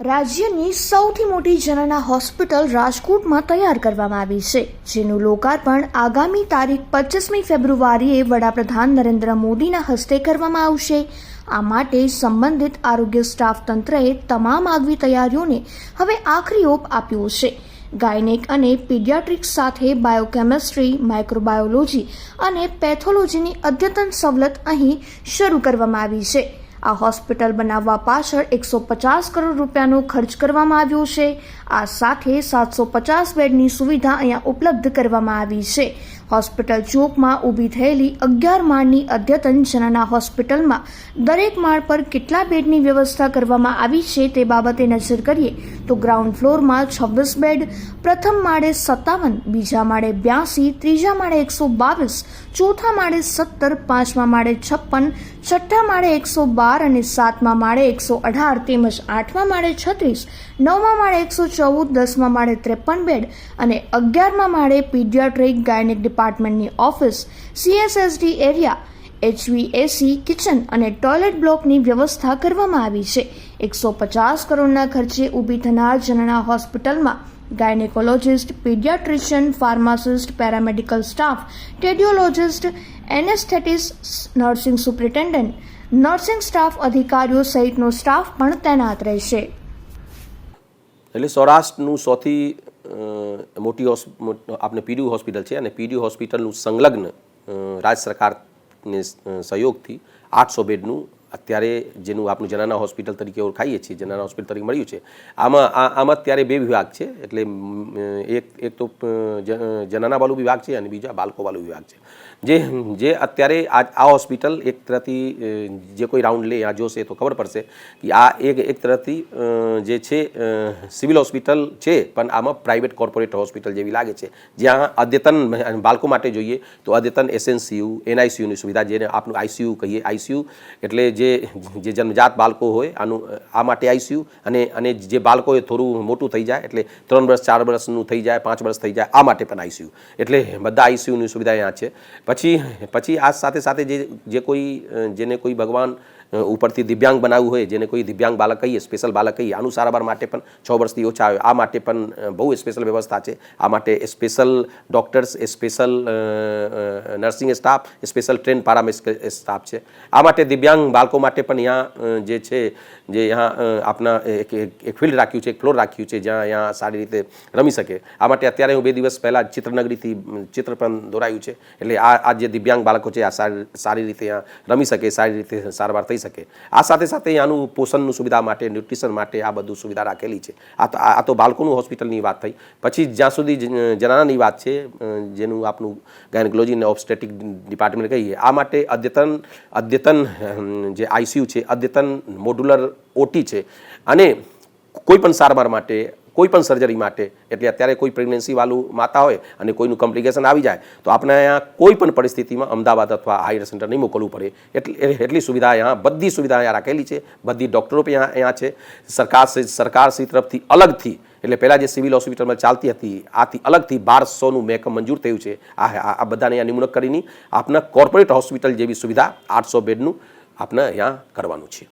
રાજ્યની સૌથી મોટી જનના હોસ્પિટલ રાજકોટમાં તૈયાર કરવામાં આવી છે, જેનું લોકાર્પણ આગામી તારીખ પચીસમી ફેબ્રુઆરીએ વડાપ્રધાન નરેન્દ્ર મોદીના હસ્તે કરવામાં આવશે. આ માટે સંબંધિત આરોગ્ય સ્ટાફ તંત્રએ તમામ આગવી તૈયારીઓને હવે આખરી ઓપ આપ્યો છે. ગાયનેક અને પીડિયાટ્રિક્સ સાથે બાયોકેમિસ્ટ્રી, માઇક્રોબાયોલોજી અને પેથોલોજીની અદ્યતન સવલત અહીં શરૂ કરવામાં આવી છે. આ હોસ્પિટલ બનાવવા પાછળ એકસો પચાસ કરોડ રૂપિયાનો ખર્ચ કરવામાં આવ્યો છે. આ સાથે સાતસો પચાસ બેડની સુવિધા અહીંયા ઉપલબ્ધ કરવામાં આવી છે. હોસ્પિટલ ચોકમાં ઊભી થયેલી અગિયાર માળની અદ્યતન જનના હોસ્પિટલમાં દરેક માળ પર કેટલા બેડની વ્યવસ્થા કરવામાં આવી છે તે બાબતે નજર કરીએ તો ગ્રાઉન્ડ ફ્લોરમાં છવ્વીસ બેડ, પ્રથમ માળે સત્તાવન, બીજા માળે બ્યાસી, ત્રીજા માળે એકસો બાવીસ, ચોથા માળે સત્તર, પાંચમા માળે છપ્પન, છઠ્ઠા માળે એકસો બાર અને સાતમા માળે એકસો અઢાર તેમજ આઠમા માળે છત્રીસ, નવમા માળે એકસો ચૌદ, દસમા માળે ત્રેપન બેડ અને અગિયારમા માળે paediatric gynaec ડિપાર્ટમેન્ટની office CSSD area HVAC kitchen અને ટોયલેટ બ્લોકની વ્યવસ્થા કરવામાં આવી છે. એકસો પચાસ કરોડના ખર્ચે ઊભી થનાર જનના હોસ્પિટલમાં gynaecologist, paediatrician, pharmacist, paramedical staff radiologist anaesthetist nursing superintendent, nursing staff અધિકારીઓ સહિતનો સ્ટાફ પણ તૈનાત રહેશે. એટલે સૌરાષ્ટ્રનું સૌથી મોટી આપણે પીડીયુ હોસ્પિટલ છે અને પીડીયુ હોસ્પિટલનું સંલગ્ન રાજ્ય સરકારને સહયોગથી આઠસો બેડનું અત્યારે જેનું આપણું જનાના હોસ્પિટલ તરીકે ઓળખાઈએ છીએ, જનાના હોસ્પિટલ તરીકે મળ્યું છે. આમાં આમાં અત્યારે બે વિભાગ છે, એટલે એક એક તો જનાના વાળું વિભાગ છે અને બીજા બાળકો વાળું વિભાગ છે. જે જે અત્યારે આ આ હોસ્પિટલ એક તરફથી જે કોઈ રાઉન્ડ લે, આ જોશે તો ખબર પડશે કે આ એક એક તરફથી જે છે સિવિલ હોસ્પિટલ છે, પણ આમાં પ્રાઇવેટ કોર્પોરેટ હોસ્પિટલ જેવી લાગે છે. જ્યાં અદ્યતન બાળકો માટે જોઈએ તો અદ્યતન એસએનસીયુ, એનઆઈસીયુની સુવિધા જેને આપણું આઈસીયુ કહીએ, આઈસીયુ, એટલે જે જે જન્મજાત બાળકો હોય, આનું, આ માટે આઈસીયુ અને અને જે બાળકો એ થોડું મોટું થઈ જાય, એટલે ત્રણ વર્ષ, ચાર વર્ષનું થઈ જાય, પાંચ વર્ષ થઈ જાય, આ માટે પણ આઈસીયુ. એટલે બધા આઈસીયુની સુવિધા અહીંયા છે. પછી પછી આ સાથે સાથે જે જે કોઈ જેને કોઈ ભગવાન ઉપરથી દિવ્યાંગ બનાવવું હોય, જેને કોઈ દિવ્યાંગ બાળક કહીએ સ્પેશિયલ બાળક કહીએ, આનું સારવાર માટે પણ છ વર્ષથી ઓછા આવે. આ માટે પણ બહુ સ્પેશિયલ વ્યવસ્થા છે. આ માટે special doctors special nursing staff special train paramedical staff છે. આ માટે દિવ્યાંગ બાળકો માટે પણ અહીંયા જે છે, જે અહીંયા આપના એક, એક- ફિલ્ડ રાખ્યું છે, એક ફ્લોર રાખ્યું છે, જ્યાં અહીંયા સારી રીતે રમી શકે. આ માટે અત્યારે હું બે દિવસ પહેલાં ચિત્રનગરીથી ચિત્ર પણ દોરાયું છે. એટલે આ આ જે દિવ્યાંગ બાળકો છે, આ સારી રીતે અહીંયા રમી શકે, સારી રીતે સારવાર થઈ શકે. આ સાથે સાથે આનું પોષણનું સુવિધા માટે, ન્યુટ્રિશન માટે આ બધું સુવિધા રાખેલી છે. આ તો આ તો બાળકોનું હોસ્પિટલની વાત થઈ. પછી જ્યાં સુધી જનાનાની વાત છે જેનું આપનું ગાયનકોલોજી અને ઓબસ્ટેટિક ડિપાર્ટમેન્ટ કહીએ, આ માટે અદ્યતન અદ્યતન જે આઈસીયુ છે, અદ્યતન મોડ્યુલર ઓટી છે. અને કોઈ પણ સારવાર માટે કોઈ પણ સર્જરી માટે. એટલે અત્યારે કોઈ પ્રેગ્નન્સીવાળું માતા હોય અને કોઈનું કોમ્પ્લિકેશન આવી જાય, તો આપણે અહીંયા કોઈ પણ પરિસ્થિતિમાં અમદાવાદ અથવા હાયર સેન્ટર નહીં મોકલવું પડે. એટલી એટલી સુવિધા અહીંયા, બધી સુવિધા અહીંયા રાખેલી છે. બધી ડૉક્ટરો પણ અહીંયા છે. સરકાર સરકારશ્રી તરફથી અલગથી, એટલે પહેલાં જે સિવિલ હોસ્પિટલમાં ચાલતી હતી, આથી અલગથી બારસોનું મેકઅપ મંજૂર થયું છે. આ આ બધાને અહીંયા નિમણૂક કરીને આપના કોર્પોરેટ હોસ્પિટલ જેવી સુવિધા આઠસો બેડનું આપણે અહીંયા કરવાનું છે.